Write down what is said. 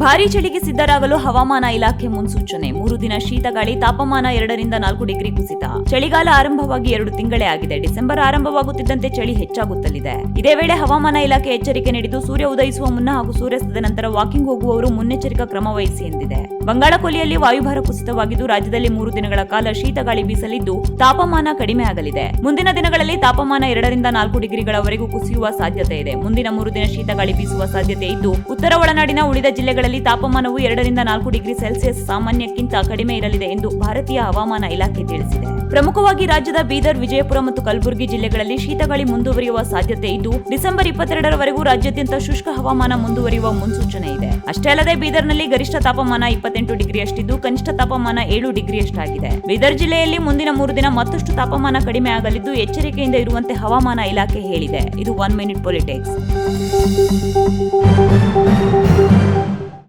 ಭಾರೀ ಚಳಿಗೆ ಸಿದ್ಧರಾಗಲು ಹವಾಮಾನ ಇಲಾಖೆ ಮುನ್ಸೂಚನೆ. ಮೂರು ದಿನ ಶೀತ ಗಾಳಿ ತಾಪಮಾನ ಎರಡರಿಂದ ನಾಲ್ಕು ಡಿಗ್ರಿ ಕುಸಿತ. ಚಳಿಗಾಲ ಆರಂಭವಾಗಿ ಎರಡು ತಿಂಗಳೇ ಆಗಿದೆ. ಡಿಸೆಂಬರ್ ಆರಂಭವಾಗುತ್ತಿದ್ದಂತೆ ಚಳಿ ಹೆಚ್ಚಾಗುತ್ತಲಿದೆ. ಇದೇ ವೇಳೆ ಹವಾಮಾನ ಇಲಾಖೆ ಎಚ್ಚರಿಕೆ ನೀಡಿದ್ದು, ಸೂರ್ಯ ಉದಯಿಸುವ ಮುನ್ನ ಹಾಗೂ ಸೂರ್ಯಾಸ್ತದ ನಂತರ ವಾಕಿಂಗ್ ಹೋಗುವವರು ಮುನ್ನೆಚ್ಚರಿಕಾ ಕ್ರಮ ವಹಿಸಿ ಎಂದಿದೆ ಬಂಗಾಳ ಕೊಲ್ಲಿಯಲ್ಲಿ ವಾಯುಭಾರ ಕುಸಿತವಾಗಿದ್ದು, ರಾಜ್ಯದಲ್ಲಿ ಮೂರು ದಿನಗಳ ಕಾಲ ಶೀತ ಗಾಳಿ ಬೀಸಲಿದ್ದು, ತಾಪಮಾನ ಕಡಿಮೆ ಆಗಲಿದೆ. ಮುಂದಿನ ದಿನಗಳಲ್ಲಿ ತಾಪಮಾನ ಎರಡರಿಂದ ನಾಲ್ಕು ಡಿಗ್ರಿಗಳವರೆಗೂ ಕುಸಿಯುವ ಸಾಧ್ಯತೆ ಇದೆ. ಮುಂದಿನ ಮೂರು ದಿನ ಶೀತ ಗಾಳಿ ಬೀಸುವ ಸಾಧ್ಯತೆ ಇದ್ದು, ಉತ್ತರ ಒಳನಾಡಿನ ಉಳಿದ ಜಿಲ್ಲೆಗಳಲ್ಲಿ ತಾಪಮಾನವು ಎರಡರಿಂದ ನಾಲ್ಕು ಡಿಗ್ರಿ ಸೆಲ್ಸಿಯಸ್ ಸಾಮಾನ್ಯಕ್ಕಿಂತ ಕಡಿಮೆ ಇರಲಿದೆ ಎಂದು ಭಾರತೀಯ ಹವಾಮಾನ ಇಲಾಖೆ ತಿಳಿಸಿದೆ. ಪ್ರಮುಖವಾಗಿ ರಾಜ್ಯದ ಬೀದರ್, ವಿಜಯಪುರ ಮತ್ತು ಕಲಬುರಗಿ ಜಿಲ್ಲೆಗಳಲ್ಲಿ ಶೀತಗಾಳಿ ಮುಂದುವರಿಯುವ ಸಾಧ್ಯತೆ ಇದ್ದು, ಡಿಸೆಂಬರ್ ಇಪ್ಪತ್ತೆರಡರವರೆಗೂ ರಾಜ್ಯಾದ್ಯಂತ ಶುಷ್ಕ ಹವಾಮಾನ ಮುಂದುವರಿಯುವ ಮುನ್ಸೂಚನೆ ಇದೆ. ಅಷ್ಟೇ ಅಲ್ಲದೆ ಬೀದರ್ನಲ್ಲಿ ಗರಿಷ್ಠ ತಾಪಮಾನ ಇಪ್ಪತ್ತೆಂಟು ಡಿಗ್ರಿಯಷ್ಟಿದ್ದು, ಕನಿಷ್ಠ ತಾಪಮಾನ ಏಳು ಡಿಗ್ರಿಯಷ್ಟಾಗಿದೆ. ಬೀದರ್ ಜಿಲ್ಲೆಯಲ್ಲಿ ಮುಂದಿನ ಮೂರು ದಿನ ಮತ್ತಷ್ಟು ತಾಪಮಾನ ಕಡಿಮೆ ಆಗಲಿದ್ದು, ಎಚ್ಚರಿಕೆಯಿಂದ ಇರುವಂತೆ ಹವಾಮಾನ ಇಲಾಖೆ ಹೇಳಿದೆ. ಇದು ಒನ್ ಮಿನಿಟ್ ಪೊಲಿಟಿಕ್ಸ್.